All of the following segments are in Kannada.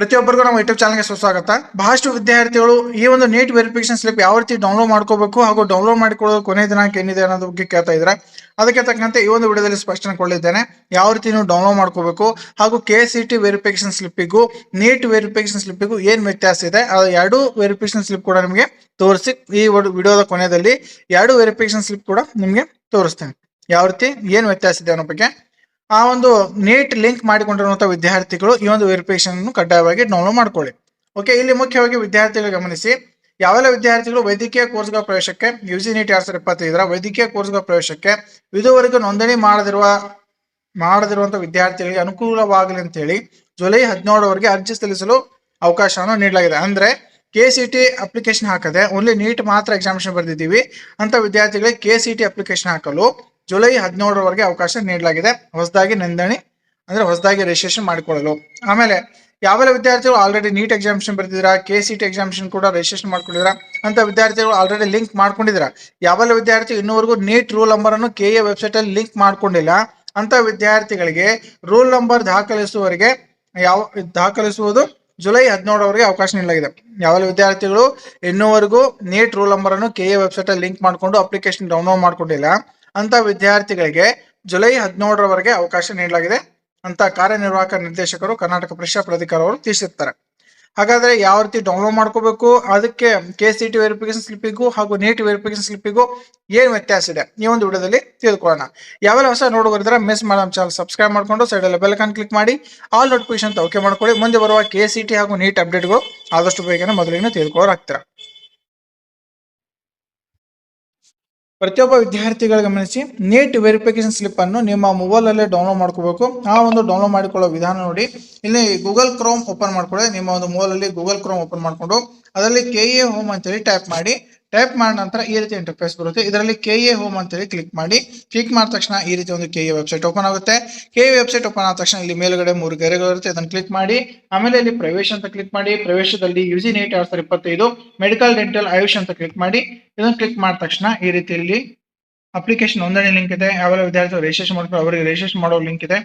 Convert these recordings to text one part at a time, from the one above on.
ಪ್ರತಿಯೊಬ್ಬರಿಗೂ ನಮ್ಮ ಯೂಟ್ಯೂಬ್ ಚಾನಲ್ಗೆ ಸುಸ್ವಾಗತ. ಬಹಳಷ್ಟು ವಿದ್ಯಾರ್ಥಿಗಳು ಈ ಒಂದು ನೀಟ್ ವೆರಿಫಿಕೇಶನ್ ಸ್ಲಿಪ್ ಯಾವ ರೀತಿ ಡೌನ್ಲೋಡ್ ಮಾಡ್ಕೋಬೇಕು ಹಾಗೂ ಡೌನ್ಲೋಡ್ ಮಾಡಿಕೊಳ್ಳೋದು ಕೊನೆ ದಿನಾಂಕ ಏನಿದೆ ಅನ್ನೋದ್ರ ಬಗ್ಗೆ ಕೇಳ್ತಾ ಇದ್ದಾರೆ ಅದಕ್ಕೆ ತಕ್ಕಂತೆ ಈ ಒಂದು ವಿಡಿಯೋದಲ್ಲಿ ಸ್ಪಷ್ಟನೆ ಕೊಡಲಿದ್ದೇನೆ. ಯಾವ ರೀತಿ ನೀವು ಡೌನ್ಲೋಡ್ ಮಾಡ್ಕೋಬೇಕು ಹಾಗೂ ಕೆ ಸಿ ಟಿ ವೆರಿಫಿಕೇಶನ್ ಸ್ಲಿಪ್ಪಿಗೂ ನೀಟ್ ವೆರಿಫಿಕೇಶನ್ ಸ್ಲಿಪ್ಪಿಗೂ ಏನು ವ್ಯತ್ಯಾಸ ಇದೆ ಎರಡು ವೆರಿಫಿಕೇಶನ್ ಸ್ಲಿಪ್ ಕೂಡ ನಿಮಗೆ ತೋರಿಸಿ. ಈ ವಿಡಿಯೋದ ಕೊನೆಯಲ್ಲಿ ಎರಡು ವೆರಿಫಿಕೇಶನ್ ಸ್ಲಿಪ್ ಕೂಡ ನಿಮಗೆ ತೋರಿಸ್ತೇನೆ. ಯಾವ ರೀತಿ, ಏನು ವ್ಯತ್ಯಾಸ ಇದೆ ಅನ್ನೋ ಬಗ್ಗೆ ಆ ಒಂದು ನೀಟ್ ಲಿಂಕ್ ಮಾಡಿಕೊಂಡಿರುವಂಥ ವಿದ್ಯಾರ್ಥಿಗಳು ಈ ಒಂದು ವೆರಿಫಿಕೇಶನ್ ಅನ್ನು ಕಡ್ಡಾಯವಾಗಿ ಡೌನ್ಲೋಡ್ ಮಾಡ್ಕೊಳ್ಳಿ. ಓಕೆ ಇಲ್ಲಿ ಮುಖ್ಯವಾಗಿ ವಿದ್ಯಾರ್ಥಿಗಳು ಗಮನಿಸಿ. ಯಾವೆಲ್ಲ ವಿದ್ಯಾರ್ಥಿಗಳು ವೈದ್ಯಕೀಯ ಕೋರ್ಸ್ಗಳ ಪ್ರವೇಶಕ್ಕೆ ಯು ಜಿ ನೀಟ್ ಎರಡ್ ಸಾವಿರದ ಇಪ್ಪತ್ತೈದರ ವೈದ್ಯಕೀಯ ಕೋರ್ಸ್ಗಳ ಪ್ರವೇಶಕ್ಕೆ ಇದುವರೆಗೂ ನೋಂದಣಿ ಮಾಡದಿರುವ ಮಾಡದಿರುವಂಥ ವಿದ್ಯಾರ್ಥಿಗಳಿಗೆ ಅನುಕೂಲವಾಗಲಿ ಅಂತೇಳಿ ಜುಲೈ ಹದಿನೇಳರವರೆಗೆ ಅರ್ಜಿ ಸಲ್ಲಿಸಲು ಅವಕಾಶವನ್ನು ನೀಡಲಾಗಿದೆ. ಅಂದ್ರೆ ಕೆ ಸಿ ಟಿ ಅಪ್ಲಿಕೇಶನ್ ಹಾಕದೆ ಓನ್ಲಿ ನೀಟ್ ಮಾತ್ರ ಎಕ್ಸಾಮಿನೇಷನ್ ಬರೆದಿದ್ದೀವಿ. ಅಂತ ವಿದ್ಯಾರ್ಥಿಗಳಿಗೆ ಕೆ ಸಿ ಟಿ ಅಪ್ಲಿಕೇಶನ್ ಹಾಕಲು ಜುಲೈ ಹದಿನೇಳರವರೆಗೆ ಅವಕಾಶ ನೀಡಲಾಗಿದೆ. ಹೊಸದಾಗಿ ನೋಂದಣಿ, ಅಂದ್ರೆ ಹೊಸದಾಗಿ ರಿಜಿಸ್ಟ್ರೇಷನ್ ಮಾಡಿಕೊಳ್ಳಲು. ಆಮೇಲೆ ಯಾವೆಲ್ಲ ವಿದ್ಯಾರ್ಥಿಗಳು ಆಲ್ರೆಡಿ ನೀಟ್ ಎಕ್ಸಾಮಿಷನ್ ಬರ್ತಿದ್ದೀರಾ ಕೆ ಸಿ ಟಿ ಎಕ್ಸಾಮಿಷನ್ ಕೂಡ ರಿಜಿಸ್ಟ್ರೇಷನ್ ಮಾಡ್ಕೊಂಡಿದ್ದೀರಾ? ಅಂತ ವಿದ್ಯಾರ್ಥಿಗಳು ಆಲ್ರೆಡಿ ಲಿಂಕ್ ಮಾಡ್ಕೊಂಡಿದ್ದೀರಾ? ಯಾವೆಲ್ಲ ವಿದ್ಯಾರ್ಥಿ ಇನ್ನೂವರೆಗೂ ನೀಟ್ ರೂಲ್ ನಂಬರ್ ಅನ್ನು ಕೆ ಎ ವೆಬ್ಸೈಟ್ ಅಲ್ಲಿ ಲಿಂಕ್ ಮಾಡ್ಕೊಂಡಿಲ್ಲ? ಅಂತ ವಿದ್ಯಾರ್ಥಿಗಳಿಗೆ ರೂಲ್ ನಂಬರ್ ದಾಖಲಿಸುವವರೆಗೆ ಯಾವ, ದಾಖಲಿಸುವುದು ಜುಲೈ ಹದಿನೇಳರವರೆಗೆ ಅವಕಾಶ ನೀಡಲಾಗಿದೆ. ಯಾವೆಲ್ಲ ವಿದ್ಯಾರ್ಥಿಗಳು ಇನ್ನೂವರೆಗೂ ನೀಟ್ ರೂಲ್ ನಂಬರ್ ಅನ್ನು ಕೆ ಎ ವೆಬ್ಸೈಟ್ ಅಲ್ಲಿ ಲಿಂಕ್ ಮಾಡಿಕೊಂಡು ಅಪ್ಲಿಕೇಶನ್ ಡೌನ್ಲೋಡ್ ಮಾಡ್ಕೊಂಡಿಲ್ಲ? ಅಂತ ವಿದ್ಯಾರ್ಥಿಗಳಿಗೆ ಜುಲೈ ಹದಿನೇಳರವರೆಗೆ ಅವಕಾಶ ನೀಡಲಾಗಿದೆ. ಅಂತ ಕಾರ್ಯನಿರ್ವಾಹಕ ನಿರ್ದೇಶಕರು ಕರ್ನಾಟಕ ಪರೀಕ್ಷಾ ಪ್ರಾಧಿಕಾರ ಅವರು ತಿಳಿಸಿರ್ತಾರೆ. ಹಾಗಾದ್ರೆ ಯಾವ ರೀತಿ ಡೌನ್ಲೋಡ್ ಮಾಡ್ಕೋಬೇಕು? ಅದಕ್ಕೆ ಕೆ ಸಿ ಟಿ ವೆರಿಫಿಕೇಶನ್ ಸ್ಲಿಪ್ಪಿಗೂ ಹಾಗೂ ನೀಟ್ ವೆರಿಫಿಕೇಶನ್ ಸ್ಲಿಪ್ಪಿಗೂ ಏನ್ ವ್ಯತ್ಯಾಸ ಇದೆ? ಈ ಒಂದು ವಿಡಿಯೋದಲ್ಲಿ ತಿಳ್ಕೊಳ್ಳೋಣ ಯಾವೆಲ್ಲ ಹೊಸ ನೋಡುಗರಿದ್ರೆ ಮಿಸ್ ಮಾಡೋ ಚಾನಲ್ ಸಬ್ಸ್ಕ್ರೈಬ್ ಮಾಡ್ಕೊಂಡು ಸೈಡಲ್ಲಿ ಬೆಲ್ ಐಕಾನ್ ಕ್ಲಿಕ್ ಮಾಡಿ ಆಲ್ ನೋಟಿಫಿಕೇಶನ್ ಓಕೆ ಮಾಡ್ಕೊಳ್ಳಿ. ಮುಂದೆ ಬರುವ ಕೆ ಸಿ ಟಿ ಹಾಗೂ ನೀಟ್ ಅಪ್ಡೇಟ್ಗಳು ಆದಷ್ಟು ಬೇಗನೆ ಮೊದಲಿಗೆ ತಿಳ್ಕೊಳ್ಳೋರು ಆಗ್ತೀರಾ ಪ್ರತಿಯೊಬ್ಬ ವಿದ್ಯಾರ್ಥಿಗಳು ಗಮನಿಸಿ ನೀಟ್ ವೆರಿಫಿಕೇಶನ್ ಸ್ಲಿಪ್ ಅನ್ನು ನಿಮ್ಮ ಮೊಬೈಲ್ ಅಲ್ಲೇ ಡೌನ್ಲೋಡ್ ಮಾಡ್ಕೋಬೇಕು. ಆ ಒಂದು ಡೌನ್ಲೋಡ್ ಮಾಡಿಕೊಳ್ಳೋ ವಿಧಾನ ನೋಡಿ. ಇಲ್ಲಿ ಗೂಗಲ್ ಕ್ರೋಮ್ ಓಪನ್ ಮಾಡ್ಕೊಳ್ಳಿ. ನಿಮ್ಮ ಒಂದು ಮೊಬೈಲ್ ಅಲ್ಲಿ ಗೂಗಲ್ ಕ್ರೋಮ್ ಓಪನ್ ಮಾಡ್ಕೊಂಡು, ಅದರಲ್ಲಿ ಕೆ ಎ ಹೋಮ್ ಅಂತೇಳಿ ಟೈಪ್ ಮಾಡಿ. ಟೈಪ್ ಮಾಡಿದ ನಂತರ ಈ ರೀತಿ ಇಂಟರ್ಫೇಸ್ ಬರುತ್ತೆ. ಇದರಲ್ಲಿ ಕೆ ಎ ಹೋಮ್ ಅಂತೇಳಿ ಕ್ಲಿಕ್ ಮಾಡಿ ಕ್ಲಿಕ್ ಮಾಡಿದ ತಕ್ಷಣ ಈ ರೀತಿ ಒಂದು ಕೆ ಎ ವೆಬ್ಸೈಟ್ ಓಪನ್ ಆಗುತ್ತೆ. ಕೆ ಎ ವೆಬ್ಸೈಟ್ ಓಪನ್ ಆದ ತಕ್ಷಣ ಇಲ್ಲಿ ಮೇಲ್ಗಡೆ ಮೂರು ಗೆರೆಗಳು ಇರುತ್ತೆ. ಅದನ್ನು ಕ್ಲಿಕ್ ಮಾಡಿ, ಆಮೇಲೆ ಇಲ್ಲಿ ಪ್ರವೇಶ ಅಂತ ಕ್ಲಿಕ್ ಮಾಡಿ, ಪ್ರವೇಶದಲ್ಲಿ ಯು ಜಿ ನೀಟ್ ಎರಡ್ ಸಾವಿರದ ಇಪ್ಪತ್ತೈದು ಮೆಡಿಕಲ್ ಡೆಂಟಲ್ ಆಯುಷ್ ಅಂತ ಕ್ಲಿಕ್ ಮಾಡಿ, ಇದನ್ನು ಕ್ಲಿಕ್ ಮಾಡಿದ ತಕ್ಷಣ ಈ ರೀತಿಯಲ್ಲಿ ಅಪ್ಲಿಕೇಶನ್ ನೋಂದಣಿ ಲಿಂಕ್ ಇದೆ. ಯಾವೆಲ್ಲ ವಿದ್ಯಾರ್ಥಿಗಳು ರಿಜಿಸ್ಟ್ರೇಷನ್ ಮಾಡ್ತಾರೆ, ಅವರಿಗೆ ರಿಜಿಸ್ಟ್ರೇಷನ್ ಮಾಡೋ ಲಿಂಕ್ ಇದೆ.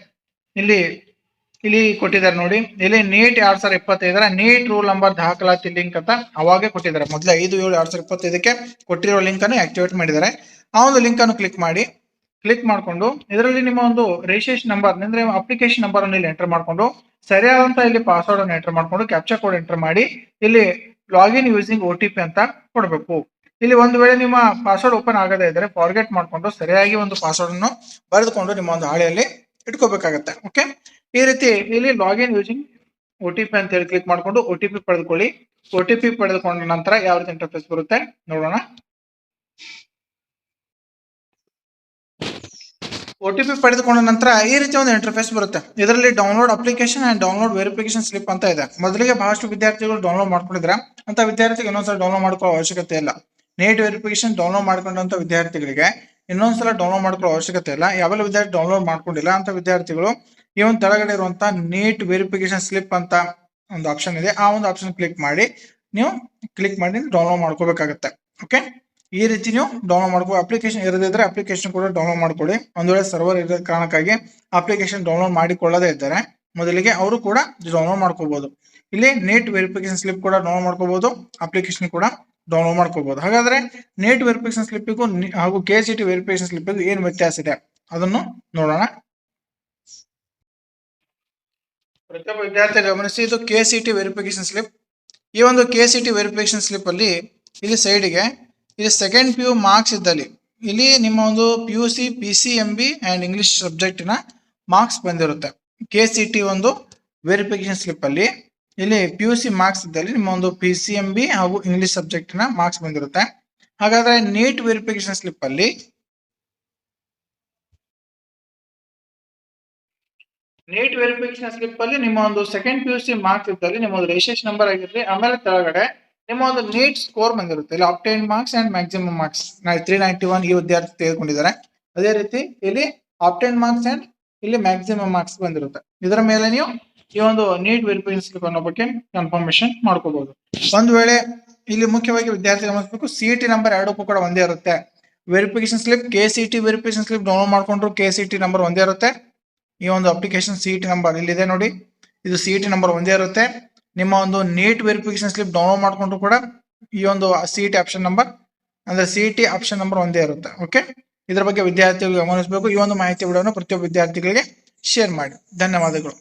ಇಲ್ಲಿ ಇಲ್ಲಿ ಕೊಟ್ಟಿದ್ದಾರೆ ನೋಡಿ. ಇಲ್ಲಿ ನೀಟ್ ಎರಡ್ ಸಾವಿರದ ಇಪ್ಪತ್ತೈದರ ನೀಟ್ ರೂಲ್ ನಂಬರ್ ದಾಖಲಾತಿ ಲಿಂಕ್ ಅಂತ ಅವಾಗೆ ಕೊಟ್ಟಿದ್ದಾರೆ. ಮೊದಲು ಐದು, ಏಳು, ಎರಡ್ ಸಾವಿರದ ಇಪ್ಪತ್ತೈದಕ್ಕೆ ಕೊಟ್ಟಿರೋ ಲಿಂಕ್ ಅನ್ನು ಆಕ್ಟಿವೇಟ್ ಮಾಡಿದ್ದಾರೆ. ಆ ಒಂದು ಲಿಂಕ್ ಅನ್ನು ಕ್ಲಿಕ್ ಮಾಡಿ ಕ್ಲಿಕ್ ಮಾಡಿಕೊಂಡು ಇದರಲ್ಲಿ ನಿಮ್ಮ ಒಂದು ರಿಜಿಸ್ಟ್ರೇಷನ್ ನಂಬರ್ ಅಂದ್ರೆ ಅಪ್ಲಿಕೇಶನ್ ನಂಬರ್ ಅನ್ನು ಇಲ್ಲಿ ಎಂಟರ್ ಮಾಡಿಕೊಂಡು, ಸರಿಯಾದಂತ ಇಲ್ಲಿ ಪಾಸ್ವರ್ಡ್ ಅನ್ನು ಎಂಟರ್ ಮಾಡಿಕೊಂಡು ಕ್ಯಾಪ್ಚರ್ ಕೋಡ್ ಎಂಟರ್ ಮಾಡಿ, ಇಲ್ಲಿ login using O T P ಅಂತ ಕೊಡಬೇಕು. ಇಲ್ಲಿ ಒಂದು ವೇಳೆ ನಿಮ್ಮ ಪಾಸ್ವರ್ಡ್ ಓಪನ್ ಆಗದೇ ಇದ್ರೆ ಫಾರ್ಗೆಟ್ ಮಾಡ್ಕೊಂಡು ಸರಿಯಾಗಿ ಒಂದು ಪಾಸ್ವರ್ಡ್ ಅನ್ನು ಬರೆದುಕೊಂಡು ನಿಮ್ಮ ಒಂದು ಹಾಳೆಯಲ್ಲಿ ಇಟ್ಕೋಬೇಕಾಗತ್ತೆ. ಓಕೆ ಈ ರೀತಿ ಇಲ್ಲಿ login using O T P ಅಂತ ಹೇಳಿ ಕ್ಲಿಕ್ ಮಾಡ್ಕೊಂಡು ಒ ಟಿ ಪಿ ಪಡೆದುಕೊಳ್ಳಿ. ಒ ಟಿ ಪಿ ಪಡೆದುಕೊಂಡ ನಂತರ ಯಾವ ರೀತಿ ಇಂಟರ್ಫೇಸ್ ಬರುತ್ತೆ ನೋಡೋಣ. ಒ ಟಿ ಪಿ ಪಡೆದುಕೊಂಡ ನಂತರ ಈ ರೀತಿ ಒಂದು ಇಂಟರ್ಫೇಸ್ ಬರುತ್ತೆ. ಇದರಲ್ಲಿ download application and download verification slip ಅಂತ ಇದೆ. ಮೊದಲಿಗೆ ಬಹಳಷ್ಟು ವಿದ್ಯಾರ್ಥಿಗಳು ಡೌನ್ಲೋಡ್ ಮಾಡ್ಕೊಂಡಿದ್ರೆ ಅಂತ ವಿದ್ಯಾರ್ಥಿಗೆ ಇನ್ನೊಂದ್ಸಲ ಡೌನ್ಲೋಡ್ ಮಾಡ್ಕೊಳ್ಳೋ ಅವಶ್ಯಕತೆ ಇಲ್ಲ. ನೀಟ್ ವೆರಿಫಿಕೇಶನ್ ಡೌನ್ಲೋಡ್ ಮಾಡ್ಕೊಂಡಂತ ವಿದ್ಯಾರ್ಥಿಗಳಿಗೆ ಇನ್ನೊಂದ್ಸಲ ಡೌನ್ಲೋಡ್ ಮಾಡ್ಕೊಳ್ಳೋ ಅವಶ್ಯಕತೆ ಇಲ್ಲ. ಯಾವೆಲ್ಲ ವಿದ್ಯಾರ್ಥಿ ಡೌನ್ಲೋಡ್ ಮಾಡ್ಕೊಂಡಿಲ್ಲ ಅಂತ ವಿದ್ಯಾರ್ಥಿಗಳು ಈ ಒಂದು ತೆಳಗಡೆ ಇರುವಂತ ನೀಟ್ ವೆರಿಫಿಕೇಶನ್ ಸ್ಲಿಪ್ ಅಂತ ಒಂದು ಆಪ್ಷನ್ ಇದೆ. ಆ ಒಂದು ಆಪ್ಷನ್ ಕ್ಲಿಕ್ ಮಾಡಿ ನೀವು ಕ್ಲಿಕ್ ಮಾಡಿ ಡೌನ್ಲೋಡ್ ಮಾಡ್ಕೋಬೇಕಾಗತ್ತೆ. ಓಕೆ ಈ ರೀತಿ ನೀವು ಡೌನ್ಲೋಡ್ ಮಾಡ್ಕೋ ಅಪ್ಲಿಕೇಶನ್ ಇರದಿದ್ರೆ ಅಪ್ಲಿಕೇಶನ್ ಕೂಡ ಡೌನ್ಲೋಡ್ ಮಾಡ್ಕೊಳ್ಳಿ ಒಂದ್ ವೇಳೆ ಸರ್ವರ್ ಇರೋ ಕಾರಣಕ್ಕಾಗಿ ಅಪ್ಲಿಕೇಶನ್ ಡೌನ್ಲೋಡ್ ಮಾಡಿಕೊಳ್ಳದೇ ಇದ್ದಾರೆ ಮೊದಲಿಗೆ ಅವರು ಕೂಡ ಡೌನ್ಲೋಡ್ ಮಾಡ್ಕೋಬಹುದು ಇಲ್ಲಿ ನೀಟ್ ವೆರಿಫಿಕೇಶನ್ ಸ್ಲಿಪ್ ಕೂಡ ಡೌನ್ಲೋಡ್ ಮಾಡ್ಕೋಬಹುದು ಅಪ್ಲಿಕೇಶನ್ ಕೂಡ ಡೌನ್ಲೋಡ್ ಮಾಡ್ಕೋಬಹುದು ಹಾಗಾದ್ರೆ ನೀಟ್ ವೆರಿಫಿಕೇಶನ್ ಸ್ಲಿಪ್ಪಿಗೂ ಹಾಗೂ ಕೆ ಸಿ ಟಿ ವೆರಿಫಿಕೇಶನ್ ಸ್ಲಿಪ್ಪಿಗೂ ಏನು ವ್ಯತ್ಯಾಸ ಇದೆ? ಅದನ್ನು ನೋಡೋಣ. ಪ್ರತಿಯೊಬ್ಬ ವಿದ್ಯಾರ್ಥಿ ಗಮನಿಸಿ, ಇದು K C T verification slip ಈ ಒಂದು K C T verification slip ಅಲ್ಲಿ ಇಲ್ಲಿ ಸೈಡ್ಗೆ ಇಲ್ಲಿ ಸೆಕೆಂಡ್ ಪಿ ಯು ಮಾರ್ಕ್ಸ್ ಇದ್ದಲ್ಲಿ, ಇಲ್ಲಿ ನಿಮ್ಮ ಒಂದು P U C P C M B and English ಸಬ್ಜೆಕ್ಟಿನ marks ಬಂದಿರುತ್ತೆ. ಕೆ ಸಿ ಟಿ ಒಂದು ವೆರಿಫಿಕೇಶನ್ ಸ್ಲಿಪ್ ಅಲ್ಲಿ. ಇಲ್ಲಿ ಪಿ ಯು ಸಿ ಮಾರ್ಕ್ಸ್ ಇದ್ದಲ್ಲಿ ನಿಮ್ಮ ಒಂದು ಪಿ ಸಿ ಎಂ ಬಿ ಹಾಗೂ ಇಂಗ್ಲಿಷ್ ಸಬ್ಜೆಕ್ಟಿನ ಮಾರ್ಕ್ಸ್ ಬಂದಿರುತ್ತೆ. ಹಾಗಾದ್ರೆ ನೀಟ್ ವೆರಿಫಿಕೇಶನ್ ಸ್ಲಿಪ್ ಅಲ್ಲಿ ನೀಟ್ ವೆರಿಫಿಕೇಶನ್ ಸ್ಲಿಪ್ ಅಲ್ಲಿ ನಿಮ್ಮ ಒಂದು second P U C marks ಇದ್ದಲ್ಲಿ ನಿಮ್ಮ ಒಂದು ರಿಜಿಸ್ಟ್ರೇಷನ್ ನಂಬರ್ ಆಗಿರಲಿ, ಆಮೇಲೆ ತೆಳಗಡೆ ನಿಮ್ಮ ಒಂದು ನೀಟ್ ಸ್ಕೋರ್ ಬಂದಿರುತ್ತೆ. ಇಲ್ಲಿ obtain marks and maximum marks three ninety one ಈ ವಿದ್ಯಾರ್ಥಿ ತೆಗೆದುಕೊಂಡಿದ್ದಾರೆ. ಅದೇ ರೀತಿ ಇಲ್ಲಿ ಆಪ್ಟೈನ್ ಮಾರ್ಕ್ಸ್ ಅಂಡ್ ಇಲ್ಲಿ ಮ್ಯಾಕ್ಸಿಮಮ್ ಮಾರ್ಕ್ಸ್ ಬಂದಿರುತ್ತೆ. ಇದರ ಮೇಲೆ ನೀವು ಈ ಒಂದು ನೀಟ್ ವೆರಿಫಿಕೇಶನ್ ಸ್ಲಿಪ್ ಅನ್ನೋ ಬಗ್ಗೆ ಕನ್ಫರ್ಮೇಶನ್ ಮಾಡ್ಕೋಬಹುದು ಒಂದು ವೇಳೆ ಇಲ್ಲಿ ಮುಖ್ಯವಾಗಿ ವಿದ್ಯಾರ್ಥಿ ಗಮನಿಸಬೇಕು ಸಿ ಟಿ ನಂಬರ್ ಎರಡಕ್ಕೂ ಕೂಡ ಒಂದೇ ಇರುತ್ತೆ. Verification slip K C T verification slip download ಮಾಡ್ಕೊಂಡ್ರು ಕೆ ಸಿ ಟಿ ನಂಬರ್ ಒಂದೇ ಇರುತ್ತೆ. ಈ ಒಂದು ಅಪ್ಲಿಕೇಶನ್ ಸಿ ಟಿ ನಂಬರ್ ಇಲ್ಲಿದೆ ನೋಡಿ. ಇದು ಸಿ ಟಿ ನಂಬರ್ ಒಂದೇ ಇರುತ್ತೆ. ನಿಮ್ಮ ಒಂದು ನೀಟ್ ವೆರಿಫಿಕೇಶನ್ ಸ್ಲಿಪ್ ಡೌನ್ಲೋಡ್ ಮಾಡ್ಕೊಂಡ್ರು ಕೂಡ ಈ ಒಂದು ಸಿ ಟಿ ಆಪ್ಷನ್ ನಂಬರ್ ಅಂದ್ರೆ ಸಿ ಟಿ ಆಪ್ಷನ್ ನಂಬರ್ ಒಂದೇ ಇರುತ್ತೆ. ಓಕೆ ಇದರ ಬಗ್ಗೆ ವಿದ್ಯಾರ್ಥಿಗಳು ಗಮನಿಸಬೇಕು. ಈ ಒಂದು ಮಾಹಿತಿ ವಿಡಿಯೋನ ಪ್ರತಿಯೊಬ್ಬ ವಿದ್ಯಾರ್ಥಿಗಳಿಗೆ ಶೇರ್ ಮಾಡಿ. ಧನ್ಯವಾದಗಳು.